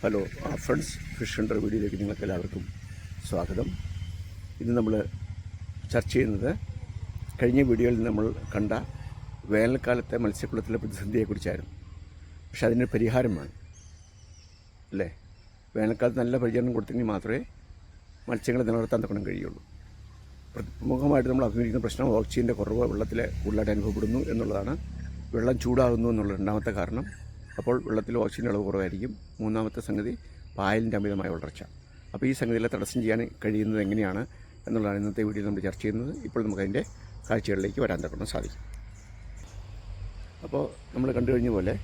Hello friends fish Hunter വീഡിയോയിലേക്ക് നിങ്ങൾക്ക് എല്ലാവർക്കും സ്വാഗതം. ഇന്ന് നമ്മൾ ചർച്ച ചെയ്യുന്നത് കഴിഞ്ഞ വീഡിയോയിൽ നമ്മൾ കണ്ട വേനൽക്കാലത്തെ മത്സ്യക്കുളത്തിലെ പ്രതിസന്ധിയെക്കുറിച്ചായിരുന്നു. പക്ഷേ അതിന് പരിഹാരമാണ്. അല്ലേ? വേനൽക്കാലത്ത് നല്ല പരിചരണം കൊടുത്തെങ്കിൽ മാത്രമേ മത്സ്യങ്ങളെ നിലനിർത്താൻ തുടങ്ങാൻ കഴിയുള്ളൂ. പ്രമുഖമായിട്ട് നമ്മൾ അഭിമുഖീകരിക്കുന്ന പ്രശ്നം ഓക്സിജന്റെ കുറവ് വെള്ളത്തിലെ കൂടുതലായിട്ട് അനുഭവപ്പെടുന്നു എന്നുള്ളതാണ്. വെള്ളം ചൂടാകുന്നു എന്നുള്ള രണ്ടാമത്തെ കാരണം. അപ്പോൾ വെള്ളത്തിൽ ഓക്സിജൻ അളവ് കുറവായിരിക്കും. മൂന്നാമത്തെ സംഗതി പായലിന്റെ അമിതമായ വളർച്ച. അപ്പോൾ ഈ സംഗതികളെ തടസ്സം ചെയ്യാൻ കഴിയുന്നത് എങ്ങനെയാണ് എന്നുള്ളതാണ് ഇന്നത്തെ വീഡിയോ നമ്മൾ ചർച്ച ചെയ്യുന്നത്. ഇപ്പോൾ നമുക്കതിന്റെ കാഴ്ചകളിലേക്ക് വരാൻ തുടങ്ങാൻ സാധിക്കും. അപ്പോൾ നമ്മൾ കണ്ടു കഴിഞ്ഞ പോലെ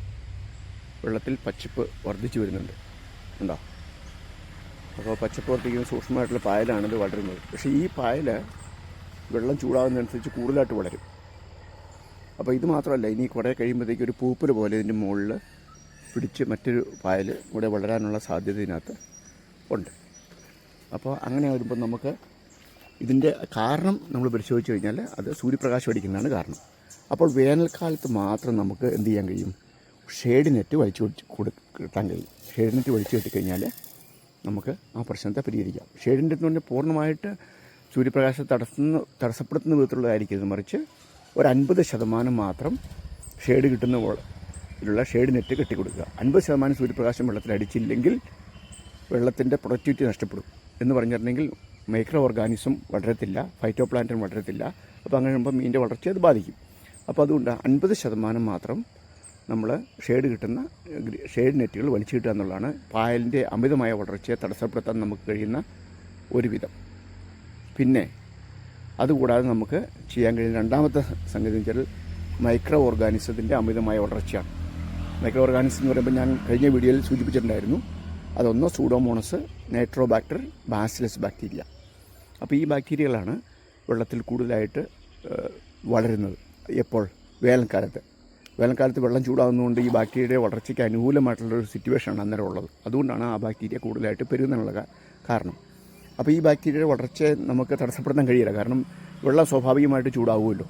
വെള്ളത്തിൽ പച്ചപ്പ് വർദ്ധിച്ചു വരുന്നുണ്ട്. ഉണ്ടോ? അപ്പോൾ പച്ചപ്പ് വർദ്ധിക്കുന്ന സൂക്ഷ്മമായിട്ടുള്ള പായലാണ് ഇത് വളരുന്നത്. പക്ഷേ ഈ പായൽ വെള്ളം ചൂടാകുന്നതനുസരിച്ച് കൂടുതലായിട്ട് വളരും. അപ്പോൾ ഇത് മാത്രമല്ല ഇനി കുറേ കഴിയുമ്പോഴത്തേക്ക് ഒരു പൂപ്പൽ പോലെ ഇതിന്റെ മുകളിൽ പിടിച്ച് മറ്റൊരു പായൽ ഇവിടെ വളരാനുള്ള സാധ്യത ഇതിനകത്ത് ഉണ്ട്. അപ്പോൾ അങ്ങനെ വരുമ്പോൾ നമുക്ക് ഇതിന്റെ കാരണം നമ്മൾ പരിശോധിച്ച് കഴിഞ്ഞാൽ അത് സൂര്യപ്രകാശം അടിക്കുന്നതാണ് കാരണം. അപ്പോൾ വേനൽക്കാലത്ത് മാത്രം നമുക്ക് എന്ത് ചെയ്യാൻ കഴിയും? ഷെയ്ഡ് നെറ്റ് വലിച്ചു കൊടു കൊടുക്കാൻ കഴിയും. ഷെയ്ഡ് നെറ്റ് വലിച്ചു കെട്ടിക്കഴിഞ്ഞാൽ നമുക്ക് ആ പ്രശ്നത്തെ പരിഹരിക്കാം. ഷെയ്ഡ് നെറ്റ് എന്ന് പറഞ്ഞാൽ പൂർണമായിട്ട് സൂര്യപ്രകാശം തടസ്സുന്ന തടസ്സപ്പെടുത്തുന്ന വിധത്തിലുള്ളതായിരിക്കും മറിച്ച് ഒരു അൻപത് ശതമാനം മാത്രം ഷെയ്ഡ് കിട്ടുന്ന ഇതിലുള്ള ഷെയ്ഡ് നെറ്റ് കെട്ടിക്കൊടുക്കുക. അൻപത് ശതമാനം സൂര്യപ്രകാശം വെള്ളത്തിൽ അടിച്ചില്ലെങ്കിൽ വെള്ളത്തിന്റെ പ്രൊഡക്ടിവിറ്റി നഷ്ടപ്പെടും എന്ന് പറഞ്ഞിട്ടുണ്ടെങ്കിൽ മൈക്രോ ഓർഗാനിസം വളരത്തില്ല ഫൈറ്റോ പ്ലാന്റൻ വളരത്തില്ല. അപ്പോൾ അങ്ങനെ വരുമ്പോൾ മീനിന്റെ വളർച്ചയെ അത് ബാധിക്കും. അപ്പോൾ അതുകൊണ്ട് അൻപത് ശതമാനം മാത്രം നമ്മൾ ഷെയ്ഡ് കിട്ടുന്ന ഷെയ്ഡ് നെറ്റുകൾ വലിച്ചു കിട്ടുക എന്നുള്ളതാണ് പായലിന്റെ അമിതമായ വളർച്ചയെ തടസ്സപ്പെടുത്താൻ നമുക്ക് കഴിയുന്ന ഒരു വിധം പിന്നെ അതുകൂടാതെ നമുക്ക് ചെയ്യാൻ കഴിയുന്ന രണ്ടാമത്തെ സംഗതി എന്ന് വെച്ചാൽ മൈക്രോ ഓർഗാനിസത്തിന്റെ അമിതമായ വളർച്ചയാണ്. മൈക്രോ ഓർഗാനിസം എന്ന് പറയുമ്പോൾ ഞാൻ കഴിഞ്ഞ വീഡിയോയിൽ സൂചിപ്പിച്ചിട്ടുണ്ടായിരുന്നു. അതൊന്ന് സൂഡോമോണസ് നൈട്രോബാക്ടർ ബാസിലസ് ബാക്ടീരിയ അപ്പോൾ ഈ ബാക്ടീരിയകളാണ് വെള്ളത്തിൽ കൂടുതലായിട്ട് വളരുന്നത് എപ്പോൾ? വേനൽക്കാലത്ത്. വേനൽക്കാലത്ത് വെള്ളം ചൂടാകുന്നതുകൊണ്ട് ഈ ബാക്ടീരിയയുടെ വളർച്ചയ്ക്ക് അനുകൂലമായിട്ടുള്ളൊരു സിറ്റുവേഷനാണ് അന്നേരം ഉള്ളത്. അതുകൊണ്ടാണ് ആ ബാക്ടീരിയ കൂടുതലായിട്ട് പെരുകുന്നതിനുള്ള കാരണം. അപ്പോൾ ഈ ബാക്ടീരിയയുടെ വളർച്ചയെ നമുക്ക് തടസ്സപ്പെടുത്താൻ കഴിയില്ല. കാരണം വെള്ളം സ്വാഭാവികമായിട്ട് ചൂടാവുമല്ലോ.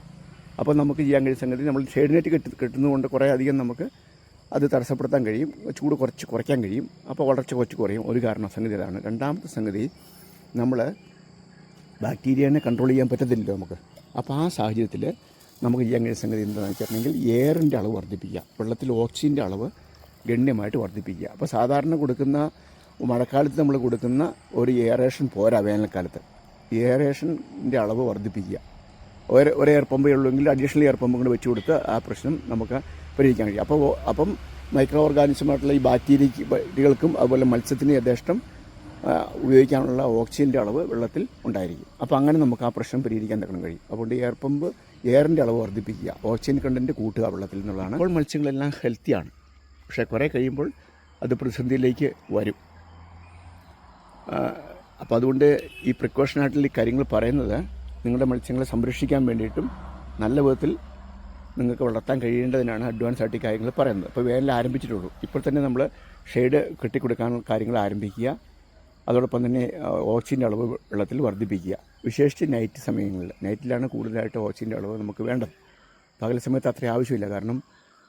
അപ്പോൾ നമുക്ക് ചെയ്യാൻ കഴിയുന്ന സംഗതി നമ്മൾ ഷെയ്ഡ് നെറ്റ് കെട്ടി കെട്ടുന്നതുകൊണ്ട് കുറേ അധികം നമുക്ക് അത് തടസ്സപ്പെടുത്താൻ കഴിയും ചൂട് കുറച്ച് കുറയ്ക്കാൻ കഴിയും അപ്പോൾ വളർച്ച കുറച്ച് കുറയും. ഒരു കാരണം സംഗതി അതാണ് രണ്ടാമത്തെ സംഗതി നമ്മൾ ബാക്ടീരിയനെ കൺട്രോൾ ചെയ്യാൻ പറ്റത്തില്ലല്ലോ നമുക്ക്. അപ്പോൾ ആ സാഹചര്യത്തിൽ നമുക്ക് ചെയ്യാൻ കഴിയുന്ന സംഗതി എന്താണെന്ന് വെച്ചിട്ടുണ്ടെങ്കിൽ എയറിന്റെ അളവ് വർദ്ധിപ്പിക്കുക. വെള്ളത്തിൽ ഓക്സിജന്റെ അളവ് ഗണ്യമായിട്ട് വർദ്ധിപ്പിക്കുക. അപ്പോൾ സാധാരണ കൊടുക്കുന്ന മഴക്കാലത്ത് നമ്മൾ കൊടുക്കുന്ന ഒരു എയറേഷൻ പോരാ വേനൽക്കാലത്ത്. എയറേഷന്റെ അളവ് വർദ്ധിപ്പിക്കുക. ഒരു ഒരു എയർ പമ്പേ ഉള്ളൂ എങ്കിൽ അഡീഷണൽ എയർ പമ്പ് കൂടെ വെച്ച് കൊടുത്ത് ആ പ്രശ്നം നമുക്ക് പരിഹരിക്കാൻ കഴിയും. അപ്പോൾ അപ്പം മൈക്രോ ഓർഗാനിസമായിട്ടുള്ള ഈ ബാക്ടീരിയകൾക്കും അതുപോലെ മത്സ്യത്തിന് യഥേഷ്ടം ഉപയോഗിക്കാനുള്ള ഓക്സിജന്റെ അളവ് വെള്ളത്തിൽ ഉണ്ടായിരിക്കും. അപ്പോൾ അങ്ങനെ നമുക്ക് ആ പ്രശ്നം പരിഹരിക്കാൻ തക്കണം കഴിയും. അതുകൊണ്ട് എയർ പമ്പ് എയറിന്റെ അളവ് വർദ്ധിപ്പിക്കുക ഓക്സിജൻ കണ്ടന്റ് കൂട്ടുക വെള്ളത്തിൽ എന്നുള്ളതാണ്. അപ്പോൾ മത്സ്യങ്ങളെല്ലാം ഹെൽത്തിയാണ്. പക്ഷേ കുറേ കഴിയുമ്പോൾ അത് പ്രതിസന്ധിയിലേക്ക് വരും. അപ്പോൾ അതുകൊണ്ട് ഈ പ്രിക്കോഷനായിട്ടുള്ള ഈ കാര്യങ്ങൾ പറയുന്നത് നിങ്ങളുടെ മത്സ്യങ്ങളെ സംരക്ഷിക്കാൻ വേണ്ടിയിട്ടും നല്ല വിധത്തിൽ നിങ്ങൾക്ക് വളർത്താൻ കഴിയേണ്ടതിനാണ് അഡ്വാൻസ് ആയിട്ട് കാര്യങ്ങൾ പറയുന്നത്. അപ്പോൾ വേനൽ ആരംഭിച്ചിട്ടുള്ളൂ. ഇപ്പോൾ തന്നെ നമ്മൾ ഷെയ്ഡ് കെട്ടിക്കൊടുക്കാൻ കാര്യങ്ങൾ ആരംഭിക്കുക. അതോടൊപ്പം തന്നെ ഓക്സിജന്റെ അളവ് വെള്ളത്തിൽ വർദ്ധിപ്പിക്കുക. വിശേഷിച്ച് നൈറ്റ് സമയങ്ങളിൽ. നൈറ്റിലാണ് കൂടുതലായിട്ട് ഓക്സിജന്റെ അളവ് നമുക്ക് വേണ്ടത്. പകൽ സമയത്ത് അത്ര ആവശ്യമില്ല. കാരണം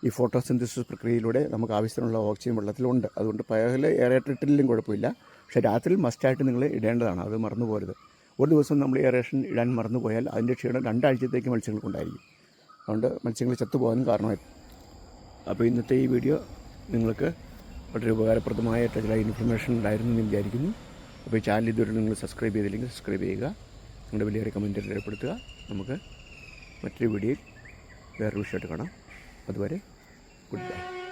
ഈ ഫോട്ടോസിന്തസിസ് പ്രക്രിയയിലൂടെ നമുക്ക് ആവശ്യത്തിനുള്ള ഓക്സിജൻ വെള്ളത്തിലുണ്ട്. അതുകൊണ്ട് പകൽ ഏറേറ്റിട്ടില്ലെങ്കിലും കുഴപ്പമില്ല. പക്ഷേ രാത്രി മസ്റ്റായിട്ട് നിങ്ങൾ ഇടേണ്ടതാണ്. അത് മറന്നു പോരുത് ഒരു ദിവസം നമ്മൾ എയറേഷൻ ഇടാൻ മറന്നു പോയാൽ അതിന്റെ ക്ഷീണം രണ്ടാഴ്ചത്തേക്ക് മത്സ്യങ്ങൾക്കുണ്ടായിരിക്കും. അതുകൊണ്ട് മത്സ്യങ്ങൾ ചത്തുപോകാനും കാരണമായി അപ്പോൾ ഇന്നത്തെ ഈ വീഡിയോ നിങ്ങൾക്ക് വളരെ ഉപകാരപ്രദമായ ചില ഇൻഫർമേഷൻ ഉണ്ടായിരുന്നു എന്ന് വിചാരിക്കുന്നു. അപ്പോൾ ഈ ചാനൽ ഇതുവരെ നിങ്ങൾ സബ്സ്ക്രൈബ് ചെയ്തില്ലെങ്കിൽ സബ്സ്ക്രൈബ് ചെയ്യുക. നിങ്ങളുടെ വലിയൊരു കമന്റ് രേഖപ്പെടുത്തുക. നമുക്ക് മറ്റൊരു വീഡിയോയിൽ വേറൊരു വിഷയമായിട്ട് കാണാം. അതുവരെ ഗുഡ് ബൈ